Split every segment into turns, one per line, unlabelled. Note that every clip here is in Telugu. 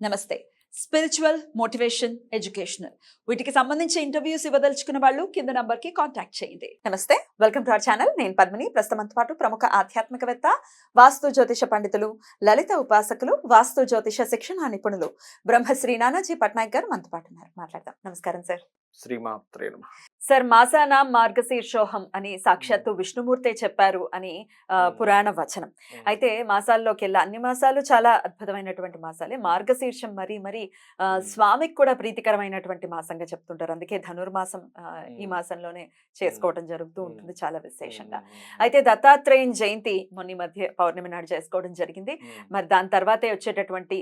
నమస్తే. స్పిరిచువల్ మోటివేషన్ ఎడ్యుకేషనల్ వీటికి సంబంధించి ఇంటర్వ్యూస్ ఇవ్వదలుచుకున్న వాళ్ళు కింద నంబర్కి కాంటాక్ట్ చేయండి. నమస్తే. వెల్కమ్ టు అవర్ ఛానల్ నేను పద్మిని. ప్రస్తుతం పాటు ప్రముఖ ఆధ్యాత్మికవేత్త వాస్తు జ్యోతిష పండితులు లలిత ఉపాసకులు వాస్తు జ్యోతిష శిక్షణ నిపుణులు బ్రహ్మశ్రీ నానాజీ పట్నాయక్ గారు మనతో పాటు ఉన్నారు. మాట్లాడదాం. నమస్కారం సార్
శ్రీమాత్రే నమ
సార్ మాసాన మార్గశీర్షోహం అని సాక్షాత్తు విష్ణుమూర్తే చెప్పారు అని. పురాణ వచనం అయితే మాసాల్లోకి వెళ్ళి అన్ని మాసాలు చాలా అద్భుతమైనటువంటి మాసాలే మార్గశీర్షం మరి మరి. స్వామికి కూడా ప్రీతికరమైనటువంటి మాసంగా చెప్తుంటారు అందుకే ధనుర్మాసం ఈ
మ్మ్.
మాసంలో చేసుకోవటం జరుగుతూ. ఉంటుంది చాలా విశేషంగా. అయితే దత్తాత్రేయుని జయంతి మొన్న మధ్య పౌర్ణమి నాడు చేసుకోవడం జరిగింది. మరి దాని తర్వాతే వచ్చేటటువంటి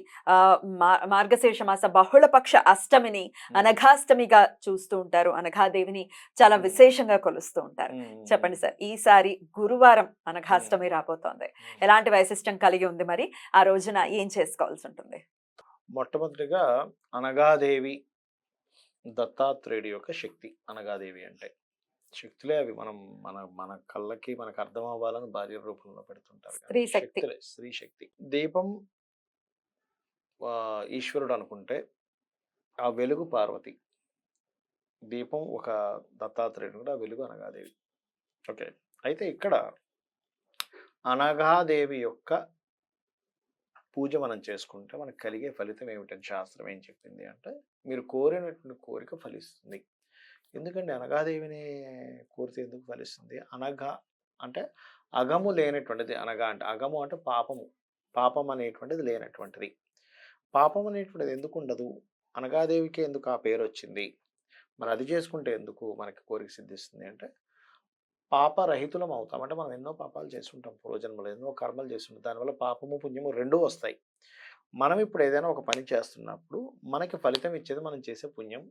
మార్గశీర్ష మాస బహుళపక్ష అష్టమిని అనఘాష్టమిగా చూస్తూ ఉంటారు అనఘాదేవిని చాలా. విశేషంగా కొలుస్తూ ఉంటారు. చెప్పండి సార్ ఈసారి గురువారం అనఘాష్టమి రాబోతోంది. ఎలాంటి వైశిష్టం కలిగి ఉంది మరి ఆ రోజున ఏం చేసుకోవాల్సి ఉంటుంది
మొట్టమొదటిగా అనగాదేవి దత్తాత్రేయుడి యొక్క శక్తి అనగాదేవి అంటే శక్తులే అవి మనం మన మన కళ్ళకి మనకు అర్థం అవ్వాలని భార్య రూపంలో పెడుతుంటారు.
స్త్రీ శక్తి.
శక్తులే, స్త్రీ శక్తి దీపం ఈశ్వరుడు అనుకుంటే ఆ వెలుగు పార్వతి దీపం ఒక దత్తాత్రేయుడు కూడా వెలుగు అనగాదేవి ఓకే. అయితే ఇక్కడ అనగాదేవి యొక్క పూజ మనం చేసుకుంటే మనకు కలిగే ఫలితం ఏమిటని శాస్త్రం ఏం చెప్పింది అంటే మీరు కోరినటువంటి కోరిక ఫలిస్తుంది. ఎందుకంటే అనగాదేవిని కోరితే ఎందుకు ఫలిస్తుంది? అనగా అంటే అగము లేనటువంటిది అనగా అంటే అగము అంటే పాపము. పాపం అనేటువంటిది లేనటువంటిది. పాపం అనేటువంటిది ఎందుకు ఉండదు? అనగాదేవికి ఎందుకు ఆ పేరు వచ్చింది మరి అది చేసుకుంటే ఎందుకు మనకి కోరిక సిద్ధిస్తుంది అంటే పాపరహితులం అవుతాం. అంటే మనం ఎన్నో పాపాలు చేస్తుంటాం పూర్వజన్మలో ఎన్నో కర్మలు చేస్తుంటాం. దానివల్ల పాపము పుణ్యము రెండూ వస్తాయి. మనం ఇప్పుడు ఏదైనా ఒక పని చేస్తున్నప్పుడు మనకి ఫలితం ఇచ్చేది మనం చేసే పుణ్యం.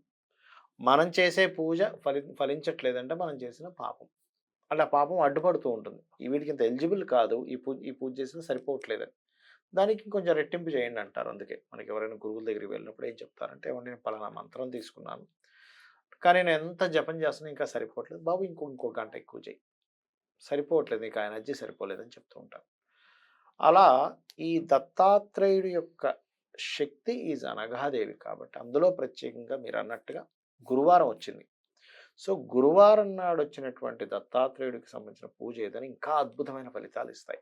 మనం చేసే పూజ ఫలి ఫలించట్లేదంటే మనం చేసిన పాపం. అంటే ఆ పాపం అడ్డుపడుతూ ఉంటుంది. ఈ వీటికి ఇంత ఎలిజిబుల్ కాదు. ఈ పూజ ఈ పూజ చేసినా సరిపోవట్లేదని. దానికి కొంచెం రెట్టింపు చేయండి అంటారు. అందుకే మనకి ఎవరైనా గురువుల దగ్గరికి వెళ్ళినప్పుడు ఏం చెప్తారంటే ఏమంటే నేను పలానా మంత్రం తీసుకున్నాను. కానీ నేను ఎంత జపం చేస్తున్నా ఇంకా సరిపోవట్లేదు. బాబు ఇంకో ఇంకో గంట ఎక్కువ చేయి. సరిపోవట్లేదు ఇంకా ఆయన ఎనర్జీ సరిపోలేదని చెప్తూ ఉంటాను అలా ఈ దత్తాత్రేయుడి యొక్క శక్తి ఈజ్ అనఘాదేవి కాబట్టి అందులో ప్రత్యేకంగా మీరు అన్నట్టుగా గురువారం వచ్చింది. సో గురువారం నాడు వచ్చినటువంటి దత్తాత్రేయుడికి సంబంధించిన పూజ ఏదని ఇంకా అద్భుతమైన ఫలితాలు ఇస్తాయి.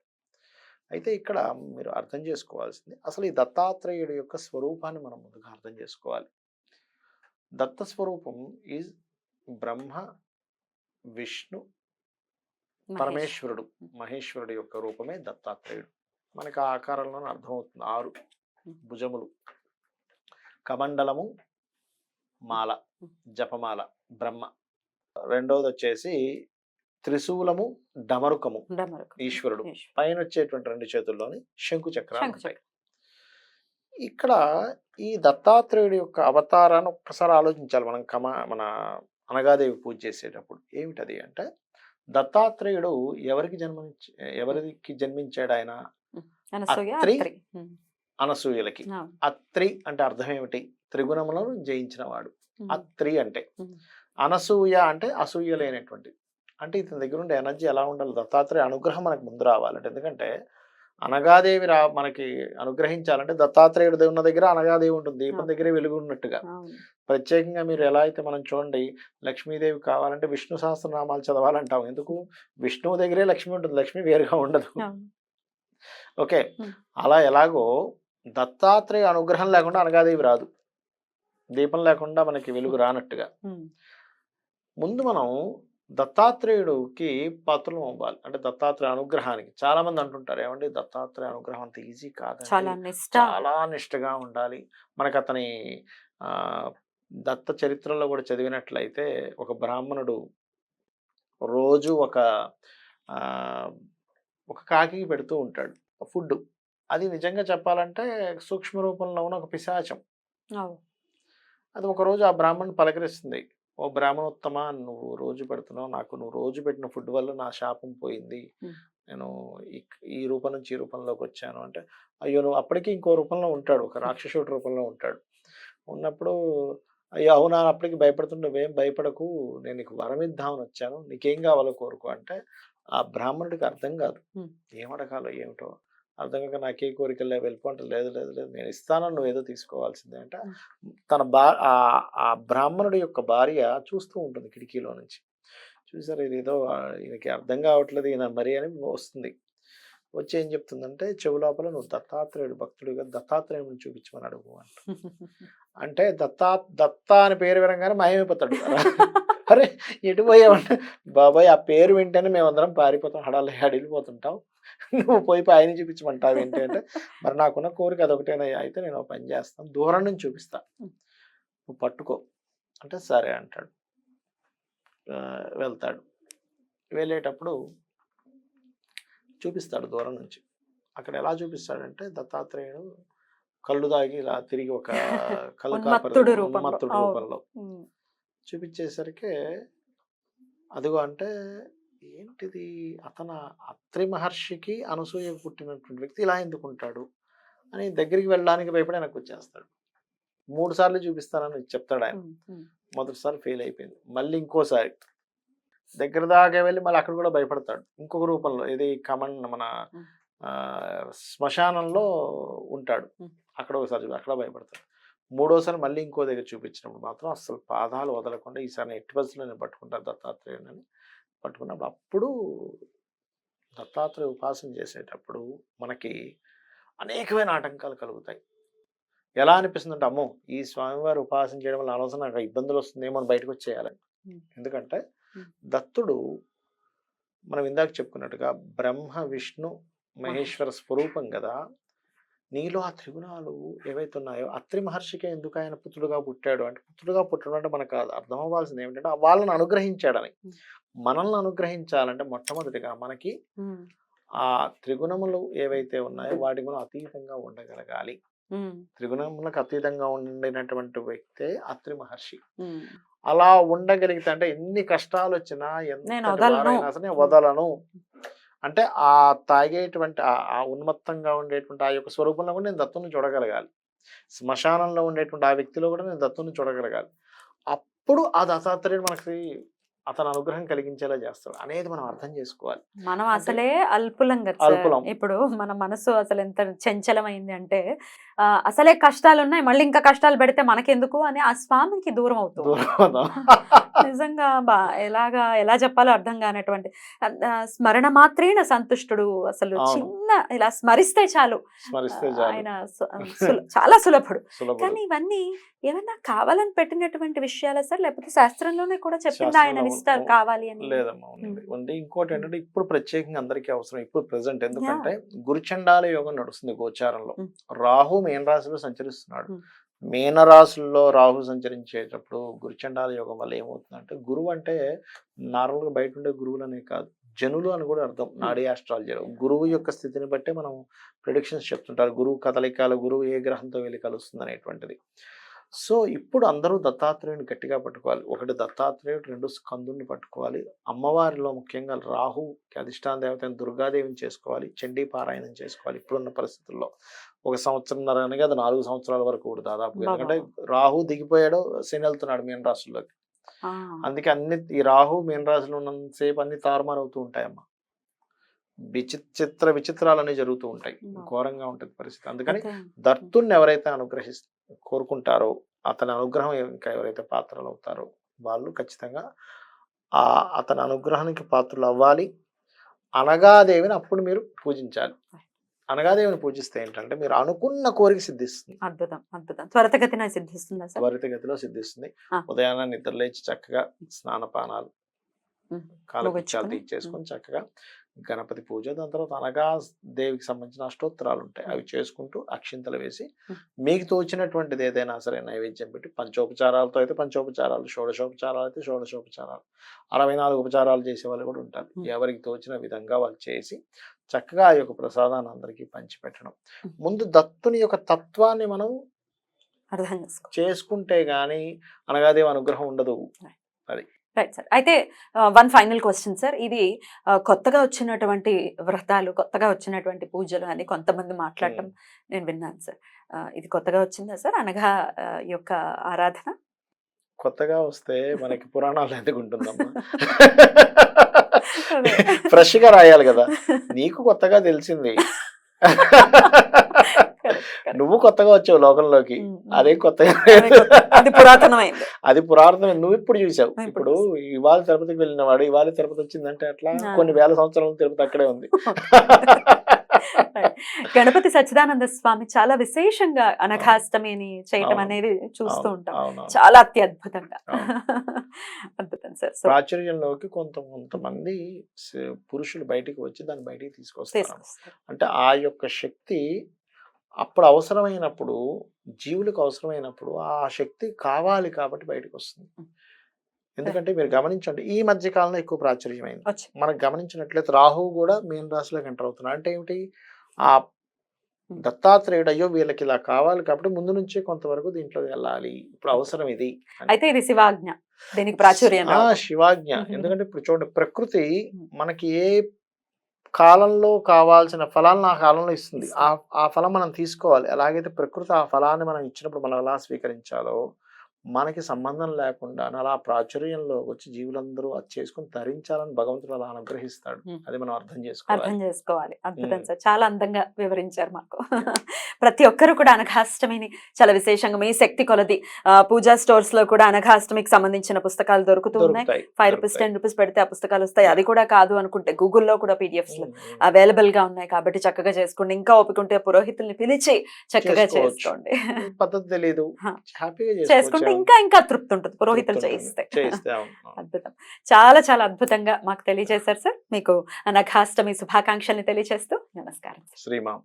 అయితే ఇక్కడ మీరు అర్థం చేసుకోవాల్సింది అసలు ఈ దత్తాత్రేయుడి యొక్క స్వరూపాన్ని మనం ముందుగా అర్థం చేసుకోవాలి. దత్త స్వరూపం ఈజ్ బ్రహ్మ విష్ణు పరమేశ్వరుడు. మహేశ్వరుడు యొక్క రూపమే దత్తాత్రేయుడు. మనకి ఆ ఆకారంలోనే అర్థమవుతుంది. ఆరు భుజములు. కమండలము మాల జపమాల బ్రహ్మ. రెండవది వచ్చేసి త్రిశూలము డమరుకము
డమరుకం.
ఈశ్వరుడు. పైన వచ్చేటువంటి రెండు చేతుల్లోని శంకు చక్రాలు ఉంటాయి. ఇక్కడ ఈ దత్తాత్రేయుడి యొక్క అవతారాన్ని ఒక్కసారి ఆలోచించాలి. మనం కమా మన అనగాదేవి పూజ చేసేటప్పుడు. ఏమిటది అంటే దత్తాత్రేయుడు ఎవరికి జన్మించి ఎవరికి జన్మించాడు ఆయన? అత్రి. అనసూయలకి. అత్రి అంటే అర్థం ఏమిటి? త్రిగుణములను జయించిన వాడు. అత్రి అంటే. అనసూయ అంటే అసూయ లేనటువంటి అంటే ఇతని దగ్గర ఉండే ఎనర్జీ ఎలా ఉండాలి? దత్తాత్రేయ అనుగ్రహం మనకు ముందు రావాలంటే ఎందుకంటే అనగాదేవి రా మనకి అనుగ్రహించాలంటే దత్తాత్రేయుడు ఉన్న దగ్గర అనగాదేవి ఉంటుంది దీపం. దగ్గరే వెలుగు ఉన్నట్టుగా. ప్రత్యేకంగా మీరు ఎలా అయితే మనం చూడండి లక్ష్మీదేవి కావాలంటే విష్ణు సహస్రనామాలు చదవాలంటాం ఎందుకు విష్ణువు దగ్గరే లక్ష్మి ఉంటుంది లక్ష్మి వేరుగా ఉండదు. ఓకే. అలా ఎలాగో దత్తాత్రేయ అనుగ్రహం లేకుండా అనగాదేవి రాదు దీపం లేకుండా మనకి వెలుగు రానట్టుగా. ముందు మనం దత్తాత్రేయుడికి పాత్రలు అవ్వాలి. అంటే దత్తాత్రేయ అనుగ్రహానికి. చాలా మంది అంటుంటారు ఏమండి దత్తాత్రేయ అనుగ్రహం అంత ఈజీ కాదు
చాలా నిష్ట.
చాలా నిష్టగా ఉండాలి. మనకు అతని దత్త చరిత్రలో కూడా చదివినట్లయితే ఒక బ్రాహ్మణుడు రోజు ఒక ఒక కాకి పెడుతూ ఉంటాడు ఫుడ్ అది నిజంగా చెప్పాలంటే సూక్ష్మ రూపంలో ఉన్న ఒక పిశాచం. అది ఒక రోజు ఆ బ్రాహ్మణ్ పలకరిస్తుంది. ఓ బ్రాహ్మణోత్తమ నువ్వు రోజు పెడుతున్నావు నాకు నువ్వు రోజు పెట్టిన ఫుడ్ వల్ల నా శాపం పోయింది. నేను ఈ- రూపం నుంచి ఈ రూపంలోకి వచ్చాను అంటే అయ్యో నువ్వు అప్పటికి ఇంకో రూపంలో ఉంటాడు ఒక రాక్షసుడి రూపంలో ఉంటాడు ఉన్నప్పుడు అయ్యో అవునా అప్పటికి భయపడుతుంటే నువ్వేం భయపడకు నేను నీకు వరం ఇద్దామని వచ్చాను నీకేం కావాలో కోరుకో అంటే ఆ బ్రాహ్మణుడికి అర్థం కాదు. ఏం అడగాలో ఏమిటో అర్థం కాక నాకే కోరికలు లేవు వెళ్ళిపోంటే లేదు లేదు లేదు నేను ఇస్తాను నువ్వు ఏదో తీసుకోవాల్సిందే అంటే. తన బా ఆ- బ్రాహ్మణుడి యొక్క భార్య చూస్తూ ఉంటుంది కిటికీలో నుంచి. చూసారు ఇది ఏదో ఈయనకి అర్థం కావట్లేదు ఈయన మరి అని వస్తుంది. వచ్చి ఏం చెప్తుందంటే చెవు లోపల నువ్వు దత్తాత్రేయుడు భక్తుడిగా దత్తాత్రేయుడిని చూపించమని అడుగు అంట. అంటే దత్తా దత్తా అని పేరు వినగానే మాయమైపోతాడు అరే ఎటు పోయావంటే బాబాయ్ ఆ పేరు వింటేనే మేమందరం పారిపోతాం హడాలి హడిలిపోతుంటాం. నువ్వు పోయి ఆయన చూపించమంటావు ఏంటి అంటే మరి నాకున్న కోరిక అదొకటేనా అయితే నేను పని చేస్తాను దూరం నుంచి చూపిస్తా. నువ్వు పట్టుకో. అంటే సరే అంటాడు. వెళ్తాడు. వెళ్ళేటప్పుడు చూపిస్తాడు దూరం నుంచి. అక్కడ ఎలా చూపిస్తాడంటే దత్తాత్రేయుడు కళ్ళు దాగి ఇలా తిరిగి ఒక కళ్ళు.
ఉన్మత్తుడు అవును.
రూపంలో. చూపించేసరికి అదిగో అంటే ఏంటిది? అతను అత్రి మహర్షికి అనసూయ పుట్టినటువంటి వ్యక్తి ఇలా ఎందుకు ఉంటాడు అని దగ్గరికి వెళ్ళడానికి భయపడి ఆయనకు వచ్చేస్తాడు. మూడు సార్లు చూపిస్తానని చెప్తాడు ఆయన. మొదటిసారి ఫెయిల్ అయిపోయింది. మళ్ళీ ఇంకోసారి దగ్గర దాకా వెళ్ళి మళ్ళీ అక్కడ కూడా భయపడతాడు. ఇంకొక రూపంలో ఇది కమన్ మన శ్మశానంలో ఉంటాడు. అక్కడ ఒకసారి అక్కడ భయపడతాడు. మూడోసారి మళ్ళీ ఇంకో దగ్గర చూపించినప్పుడు మాత్రం అసలు పాదాలు వదలకుండా ఈసారి నేను ఎట్టి బస్సులో నేను పట్టుకుంటాను దత్తాత్రేయుని పట్టుకున్నప్పుడు అప్పుడు దత్తాత్రేయ ఉపాసన చేసేటప్పుడు మనకి అనేకమైన ఆటంకాలు కలుగుతాయి ఎలా అనిపిస్తుందంటే అమ్మో ఈ స్వామివారి ఉపాసన చేయడం వల్ల అనవసరం నాకు ఇబ్బందులు వస్తుందేమో అని బయటకు వచ్చేయాలని. ఎందుకంటే. దత్తుడు మనం ఇందాక చెప్పుకున్నట్టుగా బ్రహ్మ విష్ణు మహేశ్వర స్వరూపం కదా నీలో ఆ త్రిగుణాలు ఏవైతే ఉన్నాయో అత్రి మహర్షికే ఎందుకు ఆయన పుత్రుడుగా పుట్టాడు అంటే పుత్రుడుగా పుట్టడం అంటే మనకు అర్థం అవ్వాల్సింది ఏమిటంటే ఆ వాళ్ళని అనుగ్రహించాడని. మనల్ని అనుగ్రహించాలంటే మొట్టమొదటిగా మనకి. ఆ త్రిగుణములు ఏవైతే ఉన్నాయో వాటి మనం అతీతంగా ఉండగలగాలి. త్రిగుణములకు అతీతంగా ఉండినటువంటి వ్యక్తే అత్రి మహర్షి. అలా ఉండగలిగితే అంటే ఎన్ని కష్టాలు వచ్చినా ఎంత
వదలను.
అంటే ఆ తాగేటువంటి ఆ- ఆ ఉన్మత్తంగా ఉండేటువంటి ఆ యొక్క స్వరూపంలో కూడా నేను దత్తుని చూడగలగాలి. శ్మశానంలో ఉండేటువంటి ఆ వ్యక్తిలో కూడా నేను దత్తుని చూడగలగాలి. అప్పుడు ఆ దత్తాత్రేయుడు మనకి అతను అనుగ్రహం కలిగించేలా చేస్తాడు అనేది మనం అర్థం చేసుకోవాలి
మనం అసలే అల్పులం కదా.
అల్పులం.
ఇప్పుడు మన మనసు అసలు ఎంత చంచలమైంది అంటే అసలే కష్టాలు ఉన్నాయి మళ్ళీ ఇంకా కష్టాలు పెడితే మనకెందుకు అని ఆ స్వామికి దూరం అవుతుంది. నిజంగా బా ఎలాగా ఎలా చెప్పాలో అర్థం కానటువంటి స్మరణ మాత్రేన సంతుష్టుడు అసలు. చిన్న ఇలా స్మరిస్తే చాలు ఆయన చాలా సులభుడు. కానీ ఇవన్నీ ఏమన్నా కావాలని పెట్టినటువంటి విషయాలా సార్ లేకపోతే శాస్త్రంలోనే కూడా చెప్పింది ఆయన ఇస్తారు కావాలి అని.
లేదమ్మా. ఉంది ఇంకోటి ఏంటంటే ఇప్పుడు ప్రత్యేకంగా అందరికీ అవసరం ఇప్పుడు ప్రెసెంట్ ఎందుకంటే గురుచండాల యోగం నడుస్తుంది గోచారంలో. రాహు మీన రాశిలో సంచరిస్తున్నాడు.
ఉమ్.
మీన రాశుల్లో రాహు సంచరించేటప్పుడు గురుచండాల యోగం వల్ల ఏమవుతుందంటే గురువు అంటే నార్మల్గా బయట ఉండే గురువులనే కాదు జనులు అని కూడా అర్థం. నాడీ ఆస్ట్రాలజీ. గురువు యొక్క స్థితిని బట్టే మనం ప్రిడిక్షన్స్ చెప్తుంటారు. గురువు కదలికలు గురువు ఏ గ్రహంతో వెళ్ళి కలుస్తుంది అనేటువంటిది సో ఇప్పుడు అందరూ దత్తాత్రేయుని గట్టిగా పట్టుకోవాలి. ఒకటి దత్తాత్రేయుడు రెండు స్కందుని పట్టుకోవాలి. అమ్మవారిలో ముఖ్యంగా రాహుకి అధిష్టాన దేవతైన దుర్గాదేవిని చేసుకోవాలి. చండీ పారాయణం చేసుకోవాలి. ఇప్పుడున్న పరిస్థితుల్లో ఒక సంవత్సరంన్నర అనగా అది నాలుగు సంవత్సరాల వరకు కూడా దాదాపు. ఎందుకంటే రాహు దిగిపోయాడు శని వెళ్తున్నాడు మీన రాశుల్లోకి. అందుకే అన్ని ఈ రాహు మీన రాశిలో ఉన్నంతసేపు అన్ని తారుమారు అవుతూ ఉంటాయమ్మా. విచిత్ర విచిత్రాలన్నీ జరుగుతూ ఉంటాయి. ఘోరంగా ఉంటుంది పరిస్థితి. అందుకని
అదే.
దత్తుని ఎవరైతే అనుగ్రహి కోరుకుంటారో అతని అనుగ్రహం ఇంకా ఎవరైతే పాత్రలు అవుతారో వాళ్ళు ఖచ్చితంగా ఆ అతని అనుగ్రహానికి పాత్రలు అవ్వాలి అనగాదేవిని అప్పుడు మీరు పూజించాలి. అనగాదేవిని పూజిస్తే ఏంటంటే మీరు అనుకున్న కోరిక సిద్ధిస్తుంది.
అద్భుతం అద్భుతం. త్వరితగతిన సిద్ధిస్తుందా
త్వరితగతిలో సిద్ధిస్తుంది. ఉదయాన్నే నిద్ర లేచి చక్కగా స్నానపానాలు. కాలకృత్యాలు తీర్చేసుకొని చక్కగా గణపతి పూజ దాని తర్వాత అనగా దేవికి సంబంధించిన అష్టోత్తరాలు ఉంటాయి అవి చేసుకుంటూ అక్షింతలు వేసి. మీకు తోచినటువంటిది ఏదైనా సరే నైవేద్యం పెట్టి పంచోపచారాలతో అయితే పంచోపచారాలు షోడశోపచారాలు అయితే షోడశోపచారాలు అరవై నాలుగు ఉపచారాలు చేసే వాళ్ళు కూడా ఉంటారు. ఎవరికి తోచిన విధంగా వాళ్ళు చేసి చక్కగా ఆ యొక్క ప్రసాదాన్ని అందరికీ పంచిపెట్టడం. ముందు దత్తుని యొక్క తత్వాన్ని మనం
అర్థం చేసుకో
చేసుకుంటే గానీ అనగాదేవి అనుగ్రహం ఉండదు.
రైట్ సార్ అయితే వన్ ఫైనల్ క్వశ్చన్ సార్ ఇది కొత్తగా వచ్చినటువంటి వ్రతాలు కొత్తగా వచ్చినటువంటి పూజలు అని కొంతమంది మాట్లాడటం నేను విన్నాను సార్ ఇది కొత్తగా వచ్చిందా సార్ అనగా ఈ యొక్క ఆరాధన?
కొత్తగా వస్తే మనకి పురాణాలు ఎందుకు ఉంటుందమ్మా?
అదే.
ఫ్రెష్గా రాయాలి కదా. నీకు కొత్తగా తెలిసింది. నువ్వు కొత్తగా వచ్చావు లోకంలోకి. అదే కొత్తగా.
అదే పురాతనమైంది.
అది పురాతనమైన నువ్వు ఇప్పుడు చూసావు.
ఇప్పుడు
ఇవాళ తిరుపతికి వెళ్ళిన వాడు ఇవాళ తిరుపతి వచ్చిందంటే అట్లా. కొన్ని వేల సంవత్సరాల తిరుపతి అక్కడే ఉంది.
గణపతి సచ్చిదానంద స్వామి చాలా విశేషంగా అనఘాష్టమిని చేయటం. అనేది చూస్తూ ఉంటాం. చాలా అత్యద్భుతంగా. అద్భుతం సార్.
ప్రాచుర్యంలోకి కొంత కొంతమంది పురుషులు బయటికి వచ్చి దాన్ని బయటికి తీసుకొస్తారు. అంటే ఆ యొక్క శక్తి అప్పుడు అవసరమైనప్పుడు జీవులకు అవసరమైనప్పుడు ఆ శక్తి కావాలి కాబట్టి బయటకు వస్తుంది ఎందుకంటే మీరు గమనించండి ఈ మధ్య కాలంలో ఎక్కువ ప్రాచుర్యమైంది. మనకు గమనించినట్లయితే రాహువు కూడా మీన రాశిలోకి ఎంటర్ అవుతున్నాడు. అంటే ఏమిటి? ఆ దత్తాత్రేయుడు అయ్యో వీళ్ళకి ఇలా కావాలి కాబట్టి ముందు నుంచే కొంతవరకు దీంట్లో వెళ్ళాలి. ఇప్పుడు అవసరం ఇది.
అయితే ఇది శివాజ్ఞ. దీనికి ప్రాచుర్యం.
శివాజ్ఞ. ఎందుకంటే ఇప్పుడు చూడండి ప్రకృతి. మనకి ఏ కాలంలో కావాల్సిన ఫలాలను ఆ కాలంలో ఇస్తుంది. ఆ ఆ ఫలం మనం తీసుకోవాలి. ఎలాగైతే ప్రకృతి ఆ ఫలాన్ని మనం ఇచ్చినప్పుడు మనం ఎలా స్వీకరించాలో మనకి సంబంధం లేకుండా అలా ప్రాచుర్యంలో వచ్చి జీవులందరూ అది చేసుకుని తరించాలని భగవంతుడు అలా అనుగ్రహిస్తాడు. అది మనం అర్థం
అర్థం
చేసుకోవాలి
చేసుకోవాలి అద్భుతం. సార్ చాలా అందంగా వివరించారు మాకు ప్రతి ఒక్కరు కూడా అనఘాష్టమిని చాలా విశేషంగా మీ శక్తి కొలది ఆ, పూజా స్టోర్స్లో కూడా అనఘాష్టమికి సంబంధించిన పుస్తకాలు దొరుకుతూ ఉన్నాయి ఫైవ్ రూపీస్. టెన్ రూపీస్ పెడితే ఆ పుస్తకాలు వస్తాయి అది కూడా కాదు అనుకుంటే గూగుల్లో కూడా పీడిఎఫ్స్. అవైలబుల్గా ఉన్నాయి కాబట్టి చక్కగా చేసుకోండి ఇంకా ఉంటే పురోహితుల్ని పిలిచి చక్కగా. చేసుకోండి
పద్ధతి తెలియదు
చేసుకుంటే. ఇంకా ఇంకా తృప్తి ఉంటుంది పురోహితులు చేయిస్తే. అద్భుతం. చాలా చాలా అద్భుతంగా మాకు తెలియజేశారు సార్. మీకు అనఘాష్టమి శుభాకాంక్షల్ని తెలియజేస్తూ నమస్కారం
శ్రీమాం